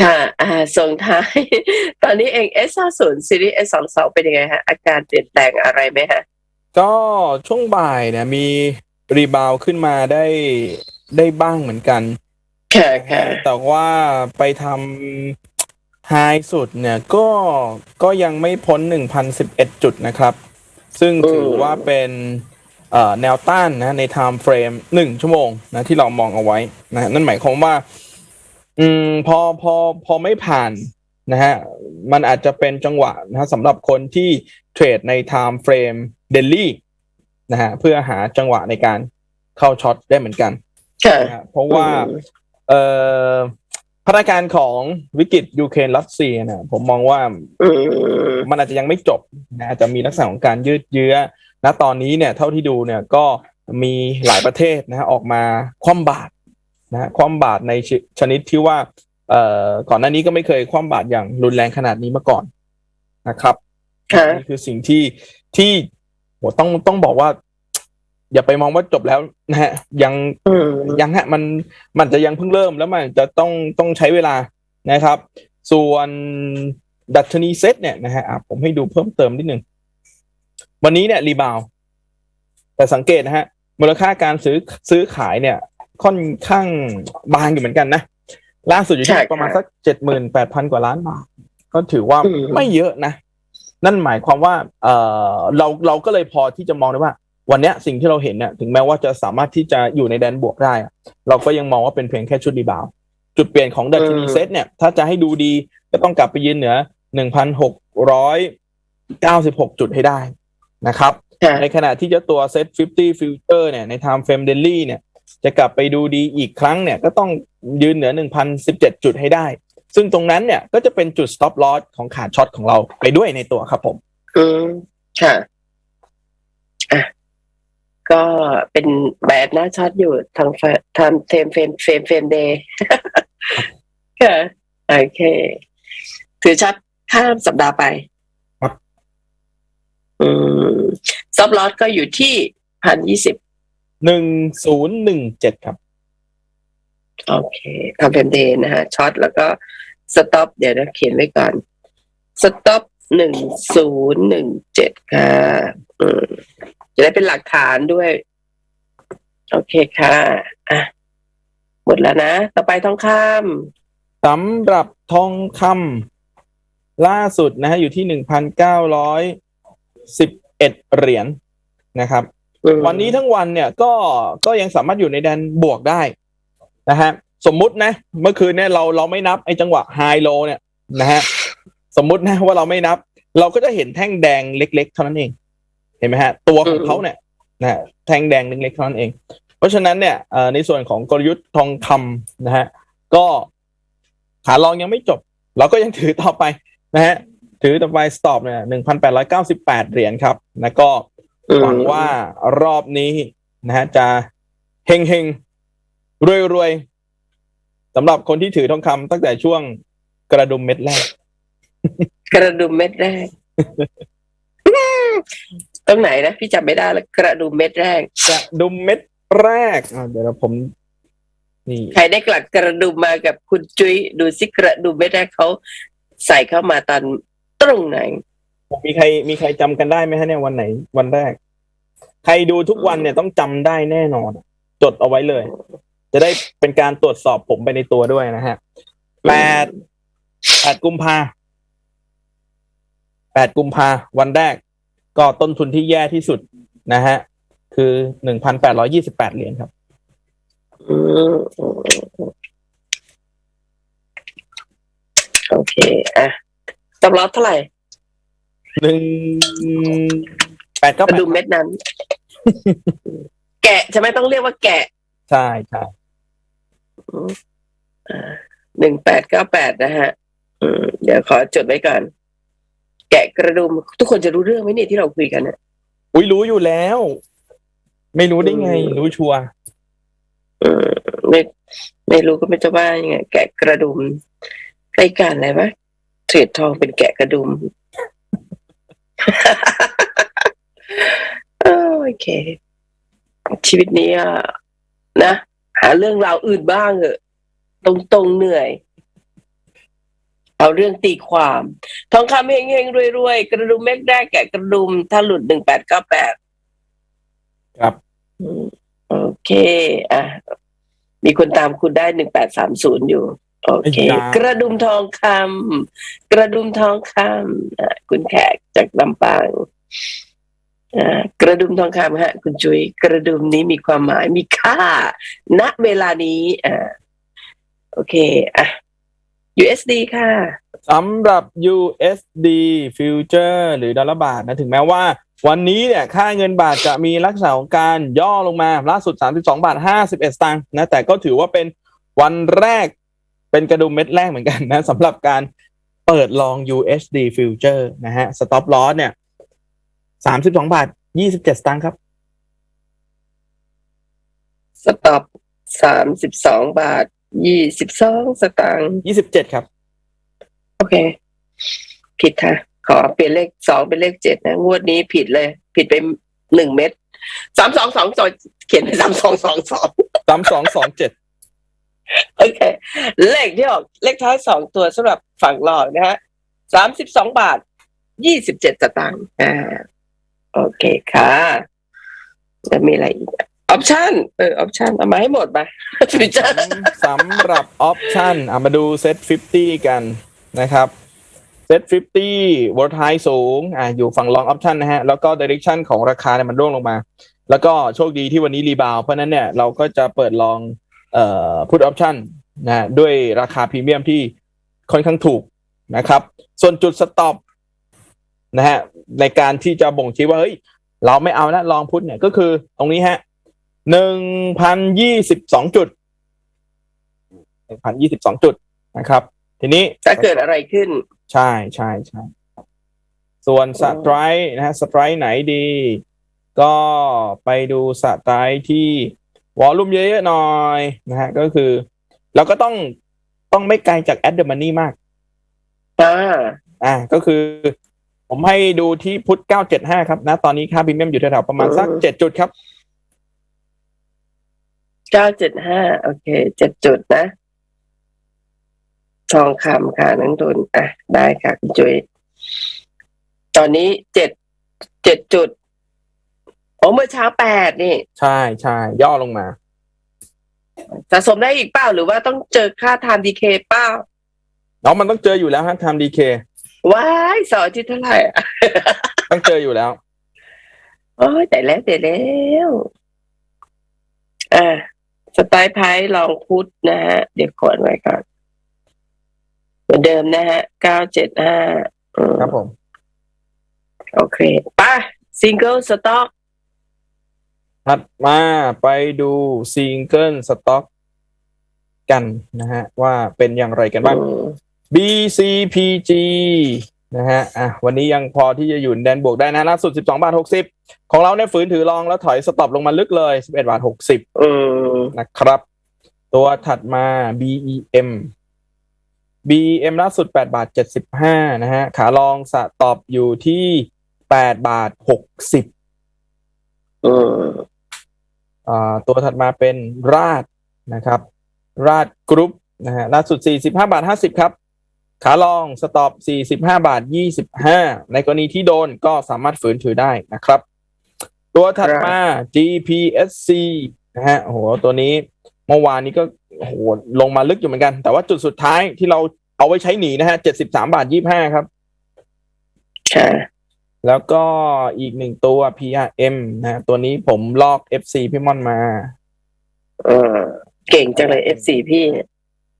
ค่ะอ่าส่งท้าย ตอนนี้เอง S50 ซีรีส์ S22 เป็นยังไงฮะ อาการเปลี่ยนแปลงอะไรไหมฮะ ก็ช่วงบ่ายเนี่ยมีรีบาวขึ้นมาได้ได้บ้างเหมือนกันค่ะค่ะแต่ว่าไปทำไฮสุดเนี่ยก็ก็ยังไม่พ้น 1,011 จุดนะครับ ซึ่งถือว่าเป็นเอ่อแนวต้านนะใน time frame หนึ่งชั่วโมงนะที่เรามองเอาไว้นะนั่นหมายความว่า อืมพอพอพอไม่ผ่านนะฮะมันอาจจะเป็นจังหวะนะฮะสำหรับคนที่เทรดใน time frame daily นะฮะเพื่อหาจังหวะในการเข้าช็อตได้เหมือนกันค่ะนะฮะเพราะว่าเอ่อพัฒนาการของวิกฤตยูเครนรัสเซียเนี่ยผมมองว่าอืมมันอาจจะยังไม่จบนะอาจจะมีลักษณะของการยืดเยื้อณตอนนี้เนี่ยเท่าที่ดูเนี่ยก็มีหลายประเทศนะฮะออกมาคว่ำบาตร นะฮะคว่ำบาตรในชชนิดที่ว่าเอ่อก่อนหน้านี้ก็ไม่เคยคว่ำบาตรอย่างรุนแรงขนาดนี้มาก่อนนะครับค่ะนี่คือสิ่งที่ที่โหต้องต้องบอกว่า อย่าไปมองว่าจบแล้วนะฮะ ยังอืมยังฮะมันมันจะยังเพิ่งเริ่มแล้วมันจะต้องต้องใช้เวลานะครับ ส่วนดัชนีเซ็ตเนี่ยนะฮะอะผมให้ดูเพิ่มเติมนิดนึงวันนี้เนี่ยรีบาวแต่สังเกตนะฮะมูลค่าการซื้อซื้อขายเนี่ย ค่อนข้างบางอยู่เหมือนกันนะล่าสุดอยู่ที่ประมาณสักเจ็ดหมื่นแปดพันกว่าล้านบาทก็ถือว่าไม่เยอะนะ นั่นหมายความว่าเออเราเราก็เลยพอที่จะมองได้ว่า วันเนี้ยสิ่งที่เราเห็นเนี่ยถึงแม้ว่าจะสามารถที่จะอยู่ในแดนบวกได้อะเราก็ยังมองว่าเป็นเพียงแค่ชุดรีบาวด์จุดเปลี่ยนของดัชนีเซตเนี่ย ถ้าจะให้ดูดีก็ต้องกลับไปยืนเหนือหนึ่งพันหกร้อยเก้าสิบหกจุดให้ได้นะครับค่ะในขณะที่เจ้าตัวเซ็ต50 future เนี่ยใน time frame daily เนี่ย จะกลับไปดูดีอีกครั้งเนี่ยก็ต้องยืนเหนือ 1,017 จุดให้ได้ ซึ่งตรงนั้นเนี่ยก็จะเป็นจุด stop loss ของขาช็อตของเราไปด้วยในตัวครับผม อืมค่ะอะก็เป็นแบบหน้าช็อตอยู่ทางทางเฟรมเฟรมเฟรมเฟรมเดย์ค่ะโอเค ถือช็อตข้ามสัปดาห์ไป ครับ อืมซับลอสก็อยู่ที่พันยี่สิบ 1017ครับ โอเคทำเฟรมเดย์นะฮะช็อตแล้วก็สต็อปเดี๋ยวนะเขียนไว้ก่อนสต็อปหนึ่งศูนย์หนึ่งเจ็ดค่ะอืมจะได้เป็นหลักฐานด้วย โอเคค่ะอะหมดแล้วนะ ต่อไปทองคสำหรับทองคำล่าสุดนะฮะอยู่ที่1,911เหรียญนะครับำอืม วันนี้ทั้งวันเนี่ยก็ก็ยังสามารถอยู่ในแดนบวกได้นะฮะสมมุตินะ เมื่อคืนเนี่ยเราเราไม่นับไอ้จังหวะไฮโลเนี่ยนะฮะสมมุตินะว่าเราไม่นับ เราก็จะเห็นแท่งแดงเล็ก ๆ เท่านั้นเอง เห็นไหมฮะ ตัวของเขาเนี่ยนะแท่งแดงเล็กๆเท่านั้นเอง เพราะฉะนั้นเนี่ยอ่อในส่วนของกลยุทธ์ทองคำนะฮะก็ขาลองยังไม่จบ เราก็ยังถือต่อไปนะฮะถือต่อไปสต็อปเนี่ยหนึ่งพันแปดร้อยเก้าสิบแปดเหรียญครับแล้วก็ หวังว่ารอบนี้นะฮะจะเฮงเฮงรวยรวยๆสำหรับคนที่ถือทองคำตั้งแต่ช่วงกระดุมเม็ดแรก กระดุมเม็ดแรกตรงไหนนะพี่จำไม่ได้แล้วกระดุมเม็ดแรก กระดุมเม็ดแรกอ่าเดี๋ยวเราผมนี่ใครได้กลัดกระดุมมากับคุณจุ้ยดูสิกระดุมเม็ดแรกเขาใส่เข้ามาตอนตรงไหน มีใครมีใครจำกันได้ไหมฮะเนี่ยวันไหน วันแรก ใครดูทุกวันเนี่ยต้องจำได้แน่นอน จดเอาไว้เลย จะได้เป็นการตรวจสอบผมไปในตัวด้วยนะฮะแปดแปดกุมภาแปดกุมภาวันแรก ก็ต้นทุนที่แย่ที่สุดนะฮะ คือหนึ่งพันแปดร้อยี่สิบแปดเหรียญครับ อืมโอเค อะจำลอสเท่าไหร่ หนึ่งแปดกก็ระแปดดุมเม็ดนั้น แกะใช่ไหมต้องเรียกว่าแกะใช่ใช่หนึ่งแปดเก้าแปดนะฮะอืมเดี๋ยวขอจดไว้ก่อน แกะกระดุม ทุกคนจะรู้เรื่องไหมเนี่ยที่เราคุยกันเนี่ย อุ้ยรู้อยู่แล้ว ไม่รู้ได้ไงรู้ชัวร์อืมไม่ไม่รู้ก็ไม่จะว่ายังไงแกะกระดุมรายการอะไรวะเทรดทองเป็นแกะกระดุม โอเค ชีวิตนี้อะนะ หาเรื่องราวอื่นบ้างเถอะตรงตรงๆเหนื่อย เอาเรื่องตีความ ทองคำเฮงเฮงรวยรวยๆกระดุมเม็ดแรกแกะกระดุม ถ้าหลุดหนึ่งแปดเก้าแปดครับโอเค อะ มีคนตามคุณได้หนึ่งแปดสามศูนย์อยู่ โอเคไอ้ยากระดุมทองคำกระดุมทองคำอะคุณแขกจากลำปางอ่ากระดุมทองคำฮะ คุณจุย้ยกระดุมนี้มีความหมายมีค่า ณเวลานี้อ่าโอเคอะ USD ค่ะสำหรับ USD Future หรือดอลลาร์บาทนะ ถึงแม้ว่าวันนี้เนี่ยค่าเงินบาทจะมีลักษณะของการย่อลงมาล่าสุด 32 บาท 51 สตางค์นะแต่ก็ถือว่าเป็นวันแรก เป็นกระดุมเม็ดแรกเหมือนกันนะสำหรับการเปิดลอง USD Future นะฮะ Stop Loss เนี่ย32บาท27สตางค์ครับ สต็อปสามสิบสองบาทยี่สิบสองสตางค์27ครับ โอเค ผิดค่ะ ขอเปลี่ยนเลขสองเป็นเลขเจ็ดนะ งวดนี้ผิดเลย ผิดไปหนึ่งเม็ดสามสองสองเขียนไปสามสองสองสอง3227 โอเค เลขที่ออกเลขท้ายสองตัวสำหรับฝั่งหลอกนะฮะสามสิบสองบาทยี่สิบเจ็ดสตางค์อ่าโอเคค่ะแล้วมีอะไรอีกออปชันเออออปชันเอามาให้หมดไปฟิจสำหรับออปชันเอามาดูเซต50 กันนะครับเซต50วอลทายสูงอ่าอยู่ฝั่งลองออปชันนะฮะ แล้วก็ดิเรกชันของราคาเนี่ยมันร่วงลงมา แล้วก็โชคดีที่วันนี้รีบาวเพราะฉะนั้นเนี่ย เราก็จะเปิดลอง เอ่อพุทออปชันนะด้วยราคาพรีเมียมที่ค่อนข้างถูกนะครับ ส่วนจุดสต็อปนะฮะในการที่จะบ่งชี้ว่าเฮ้ยเราไม่เอาแล้วลองพุทเนี่ยก็คือตรงนี้ฮะหนึ่งพันยี่สิบสองจุดหนึ่งพันยี่สิบสองจุดนะครับ ทีนี้ถ้าเกิดอะไรขึ้น ใช่ใช่ใช่ส่วนสไตร์นะฮะสไตร์ไหนดี ก็ไปดูสไตร์ที่ วอลลุ่มเยอะๆหน่อยนะฮะก็คือเราก็ต้องต้องไม่ไกลจากแอดเดอร์มันนี่มากอ่าอ่าก็คือ ผมให้ดูที่พุทธ975ครับนะ ตอนนี้ค่าพรีเมียมอยู่แถวๆประมาณสักเออเจ็ดจุดครับเก้าเจ็ดห้าโอเคเจ็ดจุดนะ ทองคำค่ะนักทุนอะ ได้ค่ะ คุณจุย้ยตอนนี้เจ็ดเจ็ดจุดโอ้ เมื่อเช้าแปดนี่ ใช่ใช่ย่อลงมา สะสมได้อีกเปล่าหรือว่าต้องเจอค่าทานดีเคเปล่าน้องมันต้องเจออยู่แล้วฮะทำดีเคว้ายเสาร์อาทิตย์เท่าไหร่อะต้องเจออยู่แล้วโอ้ยแต่แล้วแต่แล้วอ่าสไตล์ไพ่ลองพุทธนะฮะ เดี๋ยวกดไว้ก่อนเหมือนเดิมนะฮะเก้าเจ็ดห้าครับผม โอเคไป้าซิงเกิลสต็อก ถัดมาไปดูซิงเกิลสต็อกกันนะฮะ ว่าเป็นอย่างไรกันบ้าง BCPG นะฮะ อะ วันนี้ยังพอที่จะอยู่ในแดนบวกได้นะล่าสุด 12 บาท 60 ของเราเนี่ยฝืนถือรองแล้วถอยสต็อปลงมาลึกเลย 11 บาท 60อืมนะครับ ตัวถัดมา BEM BEM ล่าสุด 8 บาท 75 นะฮะ ขาลองสต็อปอยู่ที่ 8 บาท 60 อืมอ่าตัวถัดมาเป็นราดนะครับ ราดกรุ๊ปนะฮะล่าสุด 45 บาท 50 ครับ ขาลองสต็อป45 บาท 25 ในกรณีที่โดนก็สามารถฝืนถือได้นะครับ ตัวถัดมา GPSC นะฮะโอ้โหตัวนี้เมื่อวานนี้ก็โอ้โหลงมาลึกอยู่เหมือนกัน แต่ว่าจุดสุดท้ายที่เราเอาไว้ใช้หนีนะฮะ 73 บาท 25 ครับค่ะ แล้วก็อีกหนึ่งตัว PRM นะฮะตัวนี้ผมลอก FC พี่ม่อนมา เออ เก่งจังเลย F4 พี่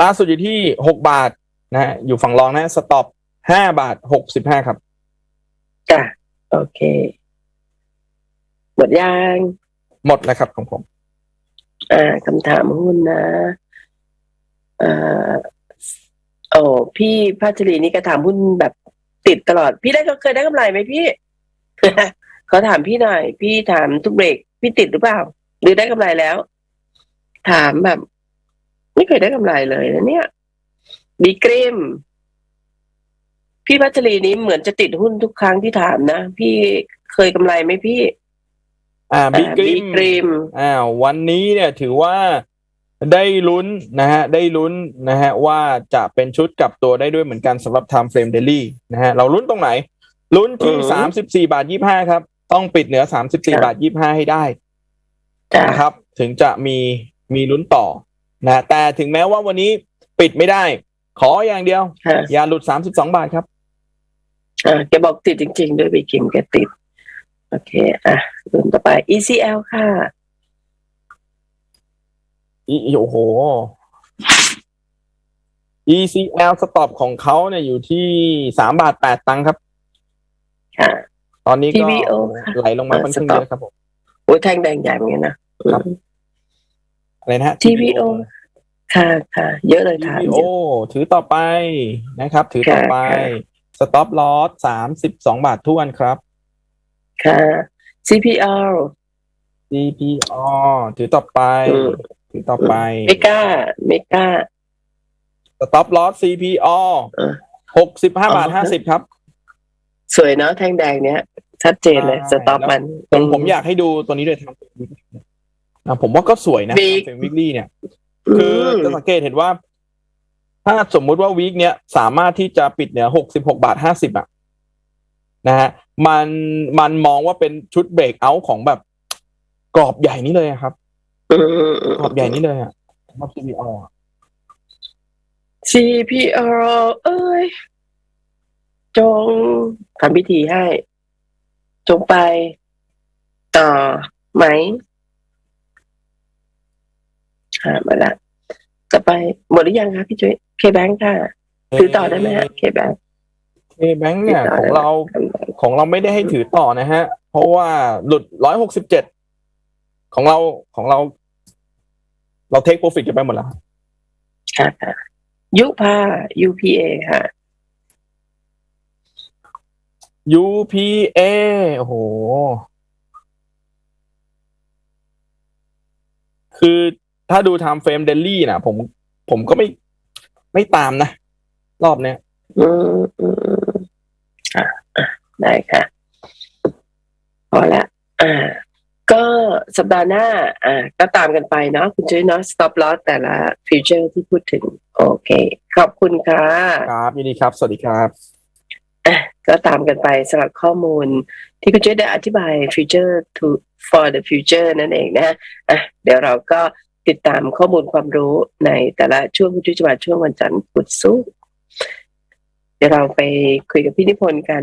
ล่าสุดอยู่ที่หกบาทนะฮะอยู่ฝั่งรองนะสต็อปห้าบาทหกสิบห้าครับจ้ะโอเค หมดยัง หมดแล้วครับของผม อ่าคำถามหุ้นนะอ่าโอ้พี่พัชรีนี่ก็ถามหุ้นแบบ ติดตลอด พี่ได้ก็เคยได้กำไรไหมพี่เขาถามพี่หน่อย พี่ถามทุกเบรกพี่ติดหรือเปล่า หรือได้กำไรแล้ว ถามแบบ ไม่เคยได้กำไรเลยนะเนี่ยบีกริมพี่พัชรีนี้เหมือนจะติดหุ้นทุกครั้งที่ถามนะ พี่เคยกำไรไหมพี่ อ่าบิ๊กบีริมกริมอ้าววันนี้เนี่ยถือว่า ได้ลุ้นนะฮะได้ลุ้นนะฮะว่าจะเป็นชุดกลับตัวได้ด้วยเหมือนกันสำหรับ Time Frame Daily นะฮะเราลุ้นตรงไหน ลุ้นที่อืมสามสิบสี่บาทยี่ห้าครับ ต้องปิดเหนือสามสิบสี่ครับบาทยี่ห้าให้ได้จ้ะนะครับ ถึงจะมีมีลุ้นต่อนะแต่ถึงแม้ว่าวันนี้ปิดไม่ได้ ขออย่างเดียวค่ะอย่าหลุดสามสิบสองบาทครับอ่าแกบอกติดจริง ๆ ด้วยบีกิมแกติด โอเค อะรุ่นต่อไป ECL ค่ะ อีโอ้โห ECL สต็อปของเขาเนี่ยอยู่ที่สามบาทแปดตังค์ครับ ค่ะ ตอนนี้ก็ TVO ค่ะไหลลงมาค่อนข้างเยอะครับผมโอ้ยแท่งแดงใหญ่เหมือนกันนะครับอะไรนะฮะ TVO ค่ะค่ะเยอะเลยค่ะ TVO ถือต่อไปนะครับ ถือต่อไปค่ะสต็อปลอสสามสิบสองบาททวนครับ ค่ะ CPR CPO ถือต่อไปอืมถือ ต่อไปเมกาเมกาสต็อปลอส CPO เออหกสิบห้าบาทอ๋ห้าอสิบครับ สวยเนาะแท่งแดงเนี้ย ชัดเจนเลยใช่สต็อปมันผมผมอยากให้ดูตัวนี้ด้วยทำเป็นวิกนะผมว่าก็สวยนะ Week เป็นวิกลี่เนี่ยอืคือมจะสังเกตเห็นว่า ถ้าสมมุติว่าวีคเนี้ยสามารถที่จะปิดเหนือหกสิบหกบาทห้าสิบอะนะฮะมันมันมองว่าเป็นชุดเบรกเอาท์ของแบบกรอบใหญ่นี้เลยอะครับ อืมอืมอืมกรอบใหญ่นี้เลยอะสำหรับ CBO อะ CPR เอ้ย จงทำพิธีให้ จงไป ต่อไหมค่ะมาละต่อไปหมดหรือยังคะพี่จุ้ยเคแบงค์ค่ะถือต่อได้ไหมฮะเคแบงค์เคแบงค์เนี่ยถือต่อของได้ไหมเราของเราไม่ได้ให้ถือต่อนะฮะ เพราะว่าหลุดร้อยหกสิบเจ็ด ของเราของเรา เราเทคโปรฟิตกันไปหมดแล้วค่ะค่ะยุพา UPA ค่ะ UPA โอ้โห คือถ้าดู time frame daily นะผม ผมก็ไม่ไม่ตามนะ รอบเนี้ยอืมอืมอืมอะอะได้ค่ะ พอละอ่า ก็สัปดาห์หน้า อ่า ก็ตามกันไปเนาะคุณจุ้ยเนาะ stop loss แต่ละฟิวเจอร์ที่พูดถึง โอเค ขอบคุณค่ะ ครับยินดีครับ สวัสดีครับอะก็ตามกันไปสำหรับข้อมูล ที่คุณจุ้ยได้อธิบาย future to for the future นั่นเองนะอะเดี๋ยวเราก็ติดตามข้อมูลความรู้ในแต่ละช่วงคุณจุ้ยจะมาช่วงวันจันทร์พุธศุกร์เดี๋ยวเราไปคุยกับพี่นิพนธ์กัน